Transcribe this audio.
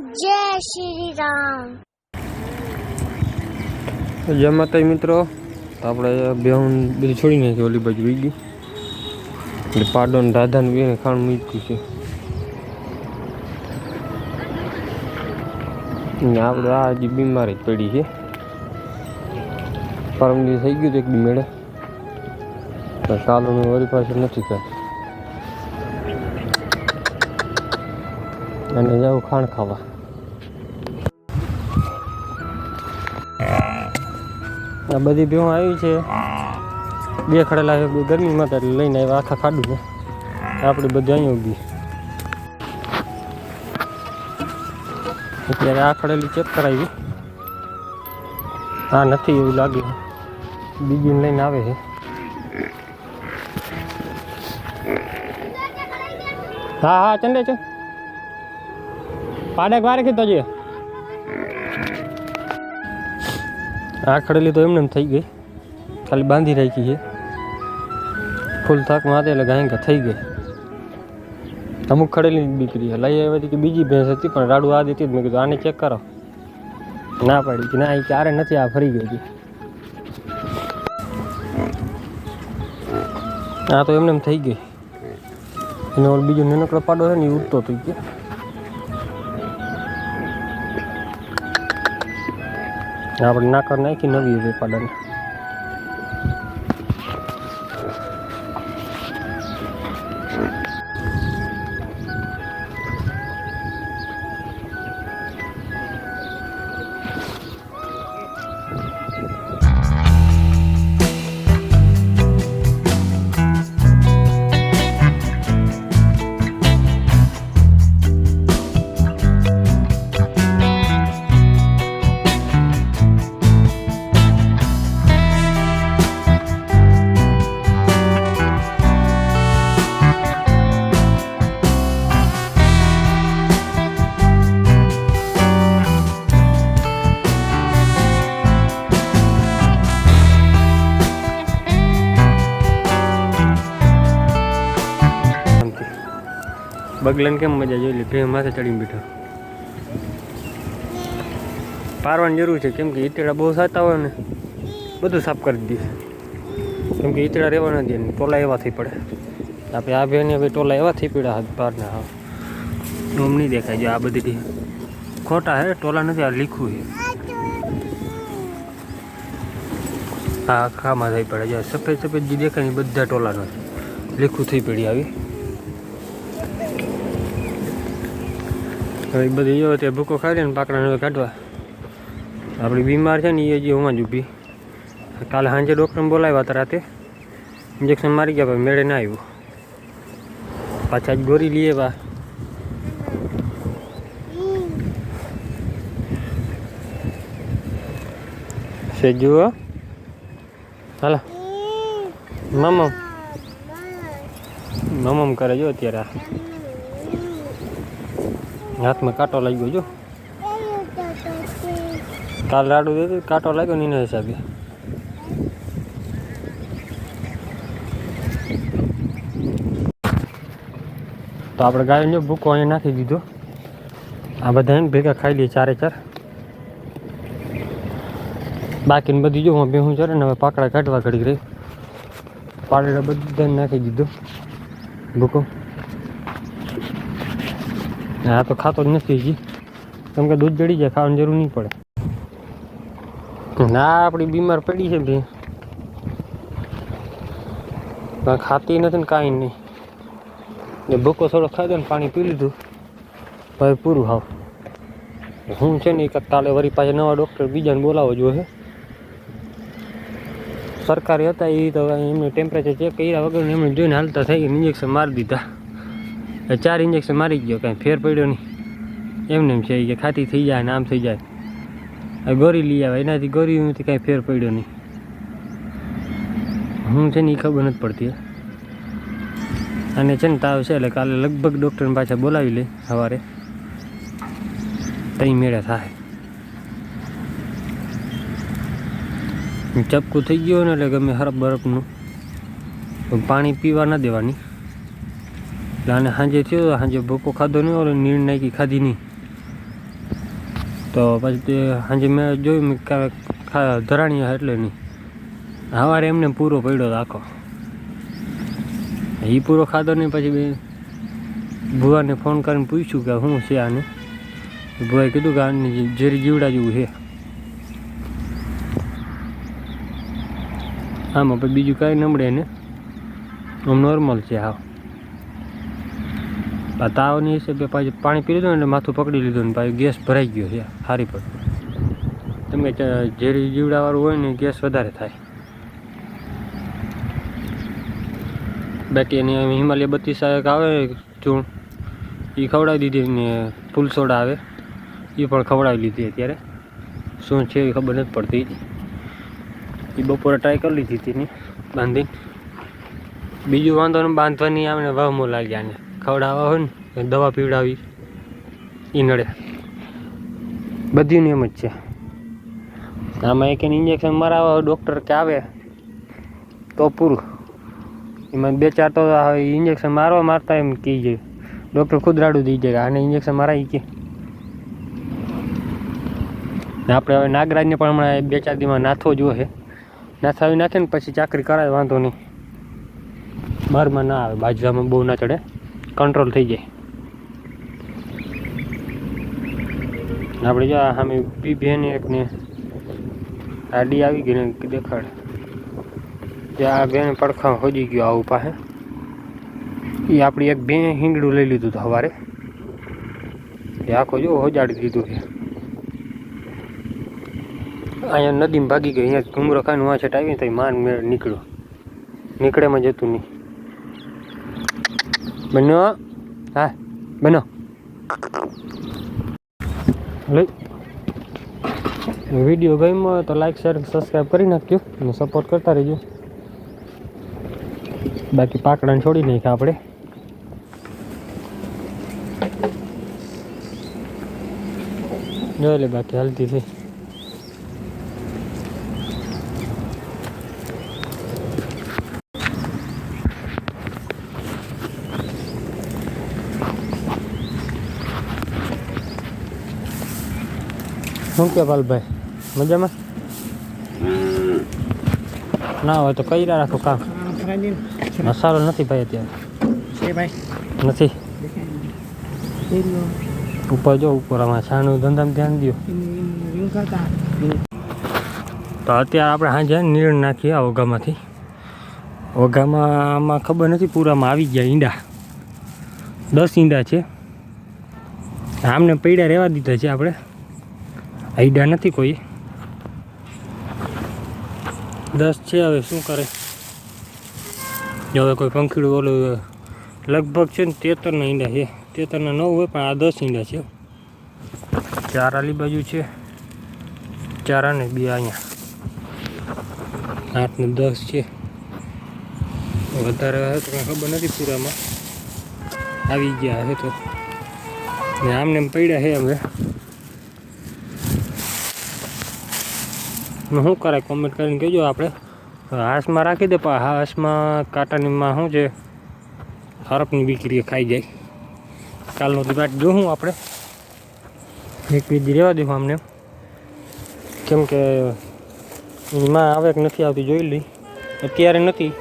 જય શ્રી રામ. જય માતા મિત્રો. તો આપણે બેહું બધું છોડી નાખી, ઓલી બાજુ વી ગઈ. એટલે પાડો ને રાધા ને બેને ખાણ મૂક્યું છે. આપણે આ હજી બીમાર જ પડી છે. પરમ દિવસ થઈ ગયું એક બી મેળે. તો કાલુનું વળી પાસે નથી કાંઈ અને જાઉં ખાણ ખાવા. આ બધી ભેહું આવી છે. બે ખડેલા છે ગરમીમાં એટલે લઈને આવ્યા, આખા ખાડું છે. આપણે બધી અહીં ઊભી. અત્યારે આ ખડેલી ચેક કરાવી. હા નથી એવું લાગે બીજી લઈને આવે છે. હા હા, ચંદે છે પાડક વારે કીધો છે. આ ખડેલી તો એમને એમ થઈ ગઈ. ખાલી બાંધી રાખી છે. ફૂલ થાક માથે એટલે ગાયંકા થઈ ગઈ. અમુક ખડેલી દીકરી લઈ આવી હતી કે બીજી ભેંસ હતી, પણ રાડું આ જ. મેં કીધું, આને ચેક કરો. ના પાડી. કે ના એ ક્યારે નથી, આ ફરી ગઈ હતી. આ તો એમને થઈ ગઈ. એનો બીજો નાનકડો પાડો છે ને એ ઉઠતો થઈ ગયો આપણે નાકર નાખી નવી હવે બગલાને કેમ મજા જોઈ લે ભે માથે ચડીને બેઠો. પારવાની જરૂર છે, કેમ કે ઈતેડા બહુ સાતા હોય ને, બધું સાફ કરી દે. કેમ કે ઈતેડા રહેવા નથી દે ટોલા એવા થઈ પડે. આપણે આ બેને ભાઈ ટોલા એવા થઈ પડ્યા હાથ બહારના હા. આમ નહીં દેખાય, જો આ બધી ખોટા હે, ટોલા નથી, આ લીખું છે. હા આખામાં થઈ પડે, જો સફેદ સફેદ જે દેખાય ને બધા ટોલાનો છે લીખું થઈ પડી આવી. હવે બધી જો તે ભૂકો ખાઈ ને પાકડા હવે કાઢવા. આપણી બીમાર છે ને એ જે હું જ ઊભી. કાલે સાંજે ડૉક્ટરને બોલાવ્યા હતા રાતે. ઇન્જેક્શન મારી ગયા ભાઈ મેળે ના આવ્યું. પાછા જ ગોરી લઈએ બા છે જુઓ હાલો. મમ. મમમ કરે જો અત્યારે. હાથમાં કાંટો લાગ્યો જો. કાલ લાડુ દીધું, કાંટો લાગ્યો ને હિસાબે. તો આપણે ગાયને ભૂકો અહીંયા નાખી દીધો. આ બધા એને ભેગા ખાઈ લઈએ ચારે ચાર. બાકીને બધી જો હું બેહું ચાલે ને હવે પાકડા કાઢવા ઘડી રહી. પાડેલા બધાને નાખી દીધો ભૂકો. હા તો ખાતો જ નથી હજી. કેમ કે દૂધ જડી જાય, ખાવાની જરૂર નહીં પડે. ના, આપણી બીમાર પડી છે ભાઈ ખાતી નથી ને કાંઈ નહીં. એ ભૂકો થોડો ખાધો ને પાણી પી લીધું. ભાઈ પૂરું હાવ. હું છે ને એક કાલે વરી પાછા નવા ડૉક્ટર બીજાને બોલાવો જોઈએ સરકારી હતા એ તો એમને ટેમ્પરેચર ચેક કર્યા વગર એમણે જોઈને હાલતા થઈ ઇન્જેક્શન મારી દીધા. ચાર ઇન્જેક્શન મારી ગયો, કાંઈ ફેર પડ્યો નહીં. એમને એમ છે કે ખાતી થઈ જાય ને આમ થઈ જાય. ગોરી લઈ આવે એનાથી ગોરીથી કાંઈ ફેર પડ્યો નહીં. હું છે ને એ ખબર નથી પડતી અને છે ને તાવ છે, એટલે કાલે લગભગ ડૉક્ટરને પાછા બોલાવી લે સવારે. તઈ મેળા થાય. ચપકું થઈ ગયું ને એટલે ગમે હરફ બરફનું પાણી પીવા ન દેવાની. એટલે આને સાંજે થયો, સાંજે ભૂકો ખાધો નહીં ઓલો, નીણ નાખી ખાધી નહીં. તો પછી સાંજે મેં જોયું ધરાણી એટલે નહીં. સવારે એમને પૂરો પડ્યો આખો. એ પૂરો ખાધો નહીં, પછી બે ભુવાને ફોન કરીને પૂછ્યું કે શું છે આને? ભુવાએ કીધું કે આની ઝેરી જીવડા જેવું છે. આમાં પછી બીજું કાંઈ નમડે ને. આમ નોર્મલ છે હા આ તાવની કે પાછું પાણી પી લીધું ને માથું પકડી લીધું ને પાછું ગેસ ભરાઈ ગયો છે, હારી પર. તમે ઝેરી જીવડાવાળું હોય ને ગેસ વધારે થાય. બાકી એની હિમાલય બત્તી એક આવે, ચૂણ. એ ખવડાવી દીધી ને ફૂલ સોડા આવે. એ પણ ખવડાવી લીધી અત્યારે. શું છે એ ખબર નથી પડતી એ બપોરે ટ્રાય કરી લીધી હતી બાંધીને. બીજું વાંધો ને બાંધવાની આવે ને વહમો લાગ્યા ને. ખવડાવવા હોય ને, દવા પીવડાવી એ નડે. બધી એમ જ છે. આમાં એક ઇન્જેક્શન મરાવવા ડૉક્ટર કે આવે, તો પૂરું. એમાં બે ચાર તો ઇન્જેક્શન મારવા મારતા એમ કહી જાય. ડૉક્ટર ખુદ રાડું દઈ જાય આને ઇન્જેક્શન મારાવી કે. આપણે હવે નાગરાજને પણ હમણાં બે ચાર દીમાં નાથવો જોઈએ નાથાવી નાખે ને પછી ચાકરી કરાય, વાંધો નહીં. મારમાં ના આવે, બાજરામાં બહુ ના ચડે. કંટ્રોલ થઈ જાય. આપણે જો આ સામે બી બેન એકને આડી આવી ગઈ ને દેખાડ. આ બેન પડખા હોજી ગયો આવું પાસે એ આપણી એક બે હિંગડું લઈ લીધું હતું સવારે. એ આખો જો હોજાડી દીધું છે. અહીંયા નદીમાં ભાગી ગઈ, અહીંયા ઘુમરો ખાઈને વાંચટ આવી તો માન મેળ નીકળ્યો. નીકળેમાં જતું નહીં. બનો હા બનો વીડિયો ગમ્યો હોય તો લાઈક શેર સબસ્ક્રાઈબ કરી નાખજો અને સપોર્ટ કરતા રહેજો બાકી પાકડાને છોડી નાખ્યા આપણે જોઈ લે બાકી હાલતી થઈ શું કે પાલભાઈ મજામાં? ના હોય તો કઈ રાખો કામ. મસાલો નથી ભાઈ અત્યારે. નથી. ઉપર જો ઉપર આમાં છાણું ધંધામાં ધ્યાન દો તો અત્યારે આપણે હાજે નીરણ નાખીએ આ ઓઘામાંથી ઓઘામાં આમાં ખબર નથી પૂરામાં આવી ગયા ઈંડા. દસ ઈંડા છે. આમને પૈડા રહેવા દીધા છે આપણે. આઈડા નથી કોઈ. દસ છે હવે, શું કરે? જો હવે કોઈ પંખીડું ઓલું લગભગ છે ને તેતરના ઈંડા છે. તેતરના નવ હોય, પણ આ દસ ઈંડા છે. ચાર આલી બાજુ છે. ચાર અને બે અહીંયા. આઠ ને દસ છે. વધારે હશે તો ખબર નથી પૂરામાં. આવી ગયા હશે તો. ને આમને પડ્યા છે હવે. શું કરાય કોમેન્ટ કરીને કહેજો આપણે. હાંસમાં રાખી દે પણ હાંસમાં કાંટાનીમાં શું છે? હરફની બીકરી ખાઈ જાય. કાલનો દિવાટ જોઉં આપણે. એક બીજી રહેવા દેવું અમને કેમ કે એમાં આવે કે નથી આવતી જોઈ લઈ અત્યારે નથી.